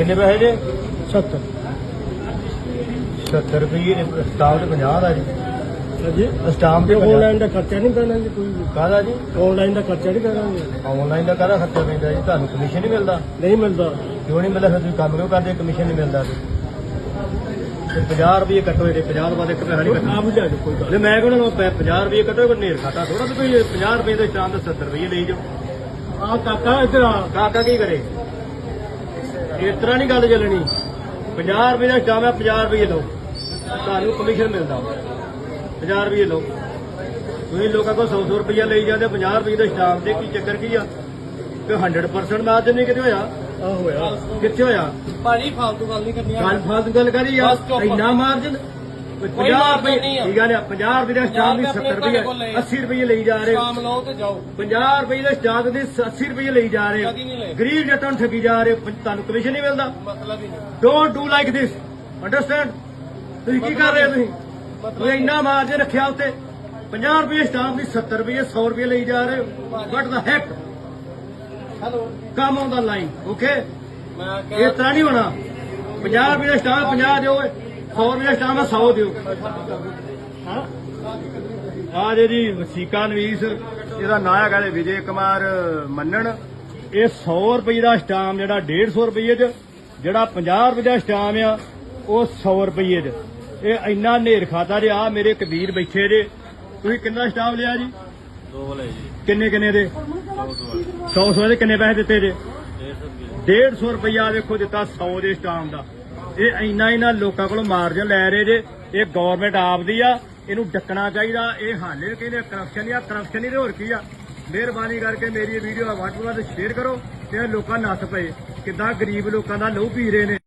ਕਿੰਨੇ ਪੈਸੇ ਜੇ? 70 70 ਰੁਪਏ ਸਟਾਫ ਤੇ 50 ਦਾ ਜੀ। ਹਾਂਜੀ। ਸਟਾਫ ਤੇ ਆਨਲਾਈਨ ਦਾ ਖਰਚਾ ਨਹੀਂ ਪੈਣਾ ਜੀ ਕੋਈ ਵੀ। ਕਾਹਦਾ ਜੀ? ਆਨਲਾਈਨ ਦਾ ਖਰਚਾ ਨਹੀਂ ਕਰਾਂਗੇ ਆਨਲਾਈਨ ਦਾ ਕਾਹਦਾ ਖਰਚਾ ਪੈਂਦਾ ਜੀ? ਤੁਹਾਨੂੰ ਕਮਿਸ਼ਨ ਨਹੀਂ ਮਿਲਦਾ। ਨਹੀਂ ਮਿਲਦਾ। ਕਿਉਂ ਨਹੀਂ ਮਿਲਦਾ ਫਿਰ ਤੁਸੀਂ ਕੰਮ ਕਿਉਂ ਕਰਦੇ? ਕਮਿਸ਼ਨ ਨਹੀਂ ਮਿਲਦਾ ਤੇ 50 ਰੁਪਏ ਕੱਟੋ ਇਹਦੇ 50 ਤੋਂ ਬਾਅਦ ਇੱਕ ਪੈਸਾ ਨਹੀਂ ਕੱਟਣਾ। ਆਪ ਜੋ ਕੋਈ ਗੱਲ ਜੇ ਮੈਂ ਕਹਿੰਦਾ 50 ਰੁਪਏ ਕੱਟੋ ਕੋਈ ਨੇਰ ਖਾਤਾ ਥੋੜਾ ਕੋਈ 50 ਰੁਪਏ ਦੇ ਸਟਾਮ ਦਾ 70 ਰੁਪਏ ਲਈ ਜਾਓ। ਆ ਕਾਕਾ ਇੱਧਰ ਆ। ਕਾਕਾ ਕੀ ਕਰੇ? ਇਸ ਤਰ੍ਹਾਂ ਨਹੀਂ ਗੱਲ ਚੱਲਣੀ। 50 ਰੁਪਏ ਦਾ ਸਟਾਮ ਹੈ 50 ਰੁਪਏ ਲਓ। ਤੁਹਾਨੂੰ ਕਮਿਸ਼ਨ ਮਿਲਦਾ 50 ਰੁਪਏ ਲਓ। ਤੁਸੀਂ ਲੋਕਾਂ ਕੋਲ 100 100 ਰੁਪਏ ਲਈ ਜਾਂਦੇ 50 ਰੁਪਏ ਦੇ ਸਟਾਮ ਤੇ ਕੀ ਚੱਕਰ ਕੀ ਆ? ਕਿ 100% ਮਾਰਜਨ ਨਹੀਂ ਕਿਤੇ ਹੋਇਆ। ਆ ਹੋਇਆ। ਕਿੱਥੇ ਹੋਇਆ? ਭਾਜੀ ਫਾਲਤੂ ਗੱਲ ਨਹੀਂ ਕਰਨੀ। ਗੱਲ ਫਾਲਤੂ ਗੱਲ ਕਰੀ ਚੁੱਪ। ਇੰਨਾ ਮਾਰਜਨ 50 margin ਰੁਪਏ ਨਹੀਂ ਆ। ਠੀਕ ਆ? ਨੇ 50 ਰੁਪਏ ਦਾ ਸਟਾਮ ਵੀ ਪੰਜਾਹ 70 ਰੁਪਏ ਕੋਲ ਰੁਪਏ ਲਏ। 80 ਰੁਪਏ ਲਈ ਜਾ ਰਹੇ। ਹੋ ਕੰਮ ਲਓ ਤੇ ਜਾਓ। 50 ਰੁਪਏ ਦੇ ਸਟਾਕ ਦੇ 80 ਰੁਪਏ ਲਈ ਜਾ ਰਹੇ। ਕਦੀ ਨਹੀਂ ਹੋ ਲਏ। ਗਰੀਬ ਜੱਟਾਂ ਨੂੰ ਠੱਗੀ ਜਾ ਰਹੇ। ਹੋ ਤੁਹਾਨੂੰ ਕਮਿਸ਼ਨ ਨਹੀਂ ਮਿਲਦਾ। ਮਤਲਬ ਹੀ ਨਹੀਂ। Don't do like this understand ਤੁਸੀਂ ਕੀ ਕਰ ਰਹੇ ਹੋ ਤੁਸੀਂ? ਤੁਸੀਂ ਇੰਨਾ ਮਾਰਜਨ ਰੱਖਿਆ ਉੱਤੇ। 50 ਰੁਪਏ ਸਟਾਫ ਦੀ 70 ਰੁਪਏ 100 ਰੁਪਏ ਲਈ ਜਾ ਰਹੇ। What the heck hello come on the line okay ਮੈਂ ਇਸ ਕਿਹਾ ਤਰ੍ਹਾਂ ਨਹੀਂ ਹੋਣਾ। 50 ਰੁਪਏ ਦਾ ਸਟਾਫ 50 ਦਿਓ। 100 ਰੁਪਏ ਦਾ ਸਟਾਫ 100 ਦਿਓ। ਹਾਂ? ਆ ਜੇ ਜੀ ਵਸੀਕਾ ਨਵੀਸ ਇਹਦਾ ਨਾਂ ਹੈਗਾ ਜੀ ਵਿਜੇ ਕੁਮਾਰ ਮੰਨਣ। ਇਹ 100 ਰੁਪਏ ਦਾ ਸਟਾਮ ਜਿਹੜਾ 150 ਰੁਪਏ ਚ ਜਿਹੜਾ 50 ਰੁਪਏ ਦਾ ਸਟਾਮ ਆ ਉਹ 100 ਰੁਪਏ ਚ। ਇਹ ਇੰਨਾ ਨੇਰ ਖਾਤਾ ਜੇ ਆ ਮੇਰੇ ਕਬੀਰ ਬੈਠੇ ਜੇ। ਤੁਸੀਂ ਕਿੰਨਾ ਸਟਾਮ ਲਿਆ ਜੀ? ਦੋ ਵਾਲੇ ਜੀ। ਕਿੰਨੇ ਕਿੰਨੇ ਦੇ? 100 100 ਦੇ ਕਿੰਨੇ ਪੈਸੇ ਦਿੱਤੇ ਜੇ? 150 ਰੁਪਇਆ ਵੇਖੋ ਦਿੱਤਾ 100 ਦੇ ਸਟਾਮ ਦਾ। ਇਹ ਇੰਨਾ ਇੰਨਾ ਲੋਕਾਂ ਕੋਲੋਂ ਮਾਰਜਨ ਲੈ ਰਹੇ ਜੇ, ਇਹ ਗਵਰਨਮੈਂਟ ਆਪਦੀ ਆ, ਇਹਨੂੰ ਡੱਕਣਾ ਚਾਹੀਦਾ, ਇਹ ਹਾਲੇ ਕਹਿੰਦੇ ਕਰਪਸ਼ਨ ਆ ਕਰਪਸ਼ਨ ਹੀ ਹੋਰ ਕੀ ਆ। ਮਿਹਰਬਾਨੀ ਕਰਕੇ ਮੇਰੀ ਇਹ ਵੀਡੀਓ ਵੱਧ ਤੋਂ ਵੱਧ ਸ਼ੇਅਰ ਕਰੋ ਤੇ ਲੋਕਾਂ ਨੱਥ ਪਏ, ਕਿੱਦਾਂ ਗਰੀਬ ਲੋਕਾਂ ਦਾ ਲਹੂ ਪੀ ਰਹੇ ਨੇ।